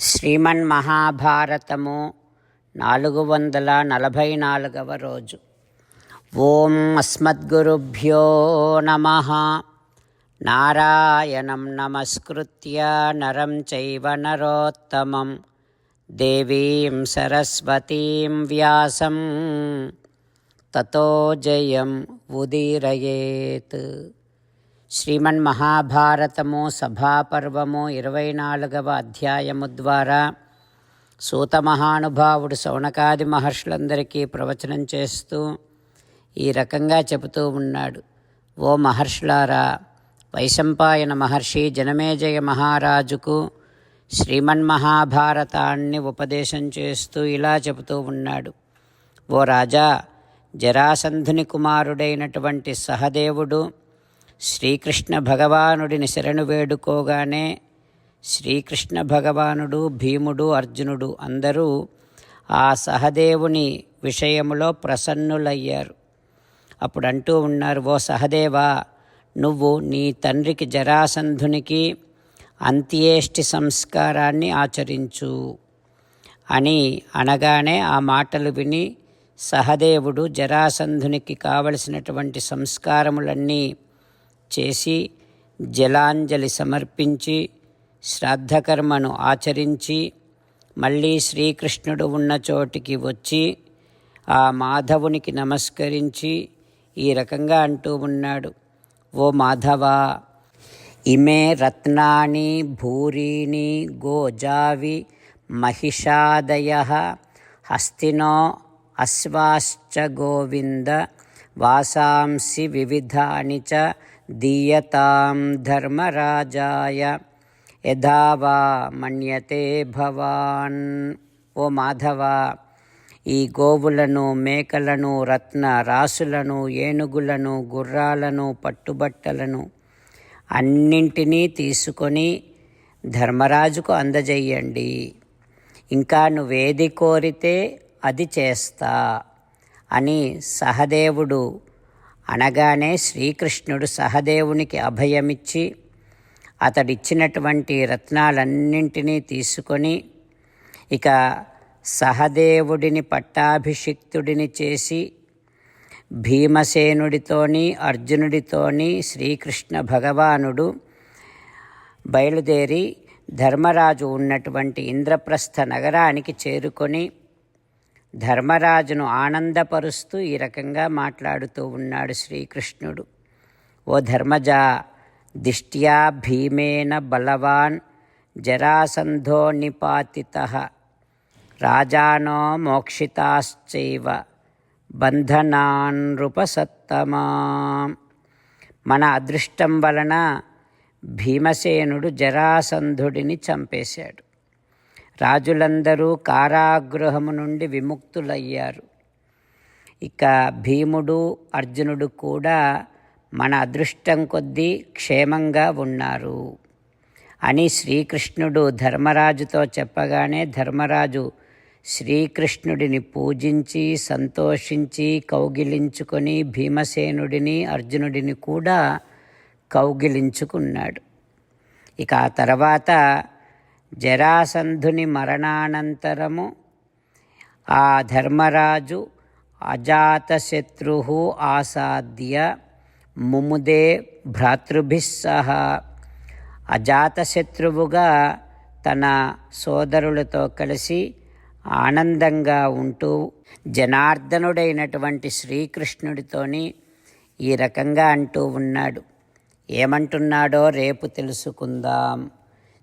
శ్రీమన్మహాభారతము నాలుగు వందల నలభై నాలుగవ రోజు. ఓం అస్మద్గురుభ్యో నమ. నారాయణం నమస్కృత్య నరం చైవ నరోత్తమం. దేవీం సరస్వతీం వ్యాసం. తతో జయం ఉదీరయేత్. శ్రీమన్ మహాభారతము సభాపర్వము ఇరవై నాలుగవ అధ్యాయము ద్వారా సూత మహానుభావుడు శౌనకాది మహర్షులందరికీ ప్రవచనం చేస్తూ ఈ రకంగా చెబుతూ ఉన్నాడు. ఓ మహర్షులారా వైశంపాయన మహర్షి జనమేజయ మహారాజుకు శ్రీమన్మహాభారతాన్ని ఉపదేశం చేస్తూ ఇలా చెబుతూ ఉన్నాడు. ఓ రాజా జరాసంధుని కుమారుడైనటువంటి సహదేవుడు శ్రీకృష్ణ భగవానుడిని శరణు వేడుకోగానే శ్రీకృష్ణ భగవానుడు భీముడు అర్జునుడు అందరూ ఆ సహదేవుని విషయములో ప్రసన్నులయ్యారు. అప్పుడు అంటూ ఉన్నారు ఓ సహదేవా నువ్వు నీ తండ్రికి జరాసంధునికి అంత్యేష్టి సంస్కారాన్ని ఆచరించు అని అనగానే ఆ మాటలు విని సహదేవుడు జరాసంధునికి కావలసినటువంటి సంస్కారములన్నీ చేసి జలాంజలి సమర్పించి శ్రాద్ధకర్మను ఆచరించి మళ్ళీ శ్రీకృష్ణుడు ఉన్న చోటికి వచ్చి ఆ మాధవునికి నమస్కరించి ఈ రకంగా అంటూ ఉన్నాడు. ఓ మాధవ ఇమే రత్నాని భూరీని గోజావి మహిషాదయ హస్తినో అశ్వాశ్చ గోవింద వాసాంసి వివిధాని చ దీయతాం ధర్మరాజాయ యథావా మన్యతే భవాన్ ఓ మాధవ ఈ గోవులను మేకలను రత్న రాసులను ఏనుగులను గుర్రాలను పట్టుబట్టలను అన్నింటినీ తీసుకొని ధర్మరాజుకు అందజేయండి. ఇంకా నువ్వేది కోరితే అది చేస్తా అని సహదేవుడు అనగానే శ్రీకృష్ణుడు సహదేవునికి అభయమిచ్చి అతడిచ్చినటువంటి రత్నాలన్నింటినీ తీసుకొని ఇక సహదేవుడిని పట్టాభిషిక్తుడిని చేసి భీమసేనుడితోని అర్జునుడితోని శ్రీకృష్ణ భగవానుడు బయలుదేరి ధర్మరాజు ఉన్నటువంటి ఇంద్రప్రస్థ నగరానికి చేరుకొని ధర్మరాజును ఆనందపరుస్తూ ఈ రకంగా మాట్లాడుతూ ఉన్నాడు శ్రీకృష్ణుడు. ఓ ధర్మజ దిష్ట్యా భీమేన బలవాన్ జరాసంధో నిపాతిత. రాజానో మోక్షితాశ్చైవ బంధనాన్రుపసత్తమా మన అదృష్టం వలన భీమసేనుడు జరాసంధుడిని చంపేశాడు. రాజులందరూ కారాగృహము నుండి విముక్తులయ్యారు. ఇక భీముడు అర్జునుడు కూడా మన అదృష్టం కొద్దీ క్షేమంగా ఉన్నారు అని శ్రీకృష్ణుడు ధర్మరాజుతో చెప్పగానే ధర్మరాజు శ్రీకృష్ణుడిని పూజించి సంతోషించి కౌగిలించుకొని భీమసేనుడిని అర్జునుడిని కూడా కౌగిలించుకున్నాడు. ఇక ఆ తర్వాత జరాసంధుని మరణానంతరము ఆ ధర్మరాజు అజాతశత్రు ఆసాద్య ముముదే భ్రాతృభిస్సహ అజాతశత్రువుగా తన సోదరులతో కలిసి ఆనందంగా ఉంటూ జనార్దనుడైనటువంటి శ్రీకృష్ణుడితోని ఈ రకంగా అంటూ ఉన్నాడు. ఏమంటున్నాడో రేపు తెలుసుకుందాం.